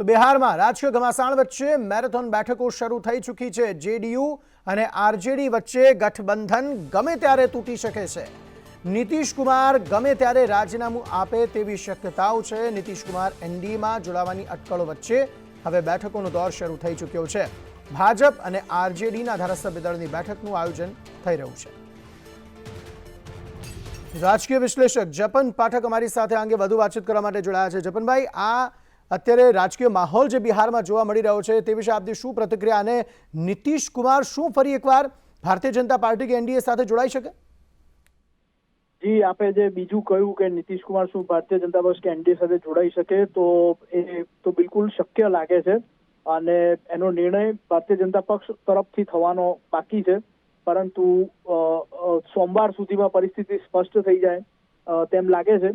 તો બિહારમાં રાજકીય ઘમાસાણ વચ્ચે મેરેથોન બેઠકો શરૂ થઈ ચૂકી છે. જેડીયુ અને આરજેડી વચ્ચે ગઠબંધન ગમે ત્યારે તૂટી શકે છે. નીતિશ કુમાર ગમે ત્યારે રાજીનામું આપે તેવી શક્યતાઓ છે. નીતિશ કુમાર એનડીએમાં જોડાવાની અટકળો વચ્ચે હવે બેઠકોનો દોર શરૂ થઈ ચૂક્યો છે. ભાજપ અને આરજેડીના ધારાસભ્ય દળની બેઠકનું આયોજન થઈ રહ્યું છે. રાજકીય વિશ્લેષક જપન પાઠક અમારી સાથે અંગે વધુ વાતચીત કરવા માટે જોડાયા છે. જપનભાઈ, આ અત્યારે રાજકીય માહોલ જે બિહારમાં જોવા મળી રહ્યો છે તે વિશે આપની શું પ્રતિક્રિયા અને નીતિશ કુમાર શું ફરી એકવાર ભારતીય જનતા પાર્ટી કે એનડીએ સાથે જોડાઈ શકે? જી, આપે જે બીજું કહ્યું કે નીતિશ કુમાર શું ભારતીય જનતા પક્ષ કે એનડીએ સાથે જોડાઈ શકે તો એ તો બિલકુલ શક્ય લાગે છે. અને એનો નિર્ણય ભારતીય જનતા પક્ષ તરફથી થવાનો બાકી છે. પરંતુ સોમવાર સુધીમાં પરિસ્થિતિ સ્પષ્ટ થઈ જાય તેમ લાગે છે.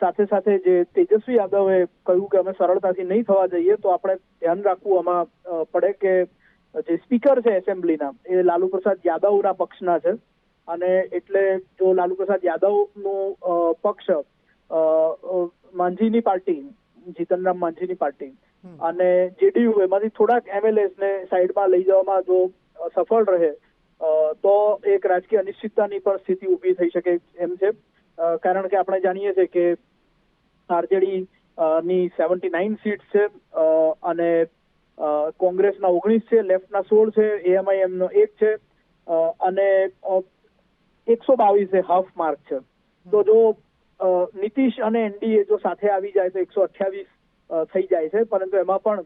સાથે સાથે જે તેજસ્વી યાદવે કહ્યું કે અમે સરળતાથી નહીં થવા જઈએ તો આપણે ધ્યાન રાખવું આમાં પડે કે જે સ્પીકર છે એસેમ્બલીના એ લાલુ પ્રસાદ યાદવના પક્ષના છે. અને એટલે જો લાલુ પ્રસાદ યાદવનું પક્ષ માંઝીની પાર્ટી જીતનરામ માંઝીની પાર્ટી અને જેડીયુ એમાંથી થોડાક એમએલએસ ને સાઈડમાં લઈ જવામાં જો સફળ રહે તો એક રાજકીય અનિશ્ચિતતાની પણ સ્થિતિ ઊભી થઈ શકે એમ છે. કારણ કે આપણે જાણીએ છીએ કે આરજેડી ની સેવન્ટી નાઇન સીટ છે અને કોંગ્રેસના ઓગણીસ છે, લેફ્ટના સોળ છે એએમઆઈ એમનો એક છે અને એકસો બાવીસ એ હાફ માર્ક છે. તો જો નીતિશ અને એનડીએ જો સાથે આવી જાય તો એકસો અઠ્યાવીસ થઈ જાય છે. પરંતુ એમાં પણ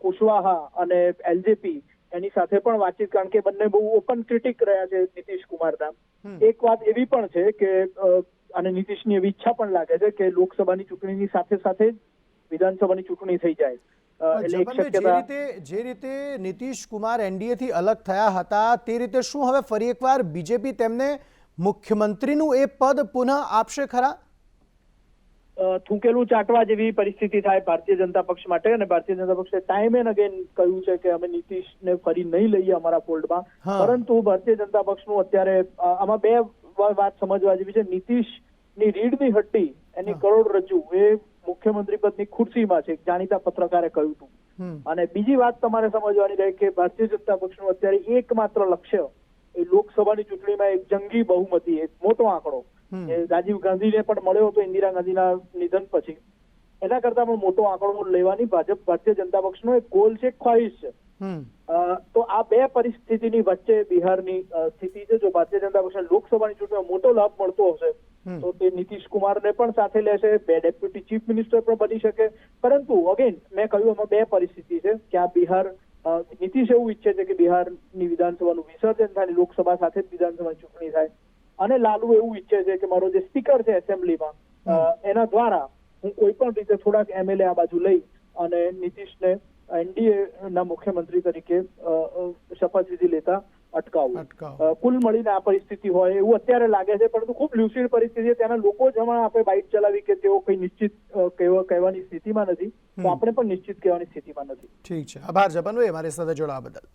કુશવાહા અને એલજેપી એની સાથે પણ વાતચીત, કારણ કે બંને બહુ ઓપન ક્રિટિક રહ્યા છે નીતિશ કુમારના. એક વાત એવી પણ છે કે અને નીતિશની એવી ઈચ્છા પણ લાગે છે કે લોકસભાની ચૂંટણીની સાથે સાથે જ વિધાનસભાની ચૂંટણી થઈ જાય. જે રીતે જે રીતે નીતિશ કુમાર એનડીએ થી અલગ થયા હતા તે રીતે શું હવે ફરી એકવાર બીજેપી તેમને મુખ્યમંત્રીનું એ પદ પુનઃ આપશે ખરા? થૂંકેલું ચાટવા જેવી પરિસ્થિતિ થાય ભારતીય જનતા પક્ષ માટે અને ભારતીય જનતા પક્ષે ટાઈમ એન્ડ અગેન કહ્યું છે કે અમે નીતિશને ફરી નહીં લઈએ અમારા ફોલ્ડમાં પરંતુ ભારતીય જનતા પક્ષનું અત્યારે આમાં બે વાત સમજવા જેવી છે. નીતિશની રીડની હટ્ટી એની કરોડરજ્જુ એ મુખ્યમંત્રી પદની ખુરશીમાં છે જાણીતા પત્રકારે કહ્યું હતું. અને બીજી વાત તમારે સમજવાની રહે કે ભારતીય જનતા પક્ષનું અત્યારે એકમાત્ર લક્ષ્ય એ લોકસભાની ચૂંટણીમાં એક જંગી બહુમતી એક મોટો આંકડો. એ રાજીવ ગાંધીને પણ મળ્યો હતો ઇન્દિરા ગાંધીના નિધન પછી. એના કરતા પણ મોટો આંકડો લેવાની ભાજપ ભારતીય જનતા પક્ષનો એક ગોલ છે ખ્વાહિશ છે. તો આ બે પરિસ્થિતિની વચ્ચે બિહારની સ્થિતિ છે જો ભારતીય જનતા પક્ષને લોકસભાની ચૂંટણીમાં મોટો લાભ મળતો હશે તો તે નીતિશ કુમારને પણ સાથે લેશે બે ડેપ્યુટી ચીફ મિનિસ્ટર પણ બની શકે. પરંતુ અગેન મેં કહ્યું એમાં બે પરિસ્થિતિ છે કે આ બિહાર નીતિશ એવું ઈચ્છે છે કે બિહારની વિધાનસભાનું વિસર્જન થાય લોકસભા સાથે જ વિધાનસભાની ચૂંટણી થાય. અને લાલુ એવું ઈચ્છે છે કે મારો જે સ્પીકર છે એસેમ્બલીમાં એના દ્વારા હું કોઈ પણ રીતે થોડાક એમએલએ આ બાજુ લઈ અને નીતિશને એનડીએ ના મુખ્યમંત્રી તરીકે શપથવિધિ લેતા અટકાવવું. કુલ મળીને આ પરિસ્થિતિ હોય એવું અત્યારે લાગે છે પરંતુ ખૂબ લ્યુસિડ પરિસ્થિતિ છે. ત્યાંના લોકો જ હમણાં આપણે બાઇક ચલાવી કે તેઓ કઈ નિશ્ચિત કહેવાની સ્થિતિમાં નથી. તો આપણે પણ નિશ્ચિત કહેવાની સ્થિતિમાં નથી. ઠીક છે. આભાર જપનભાઈ અમારી સાથે જોડાવા બદલ.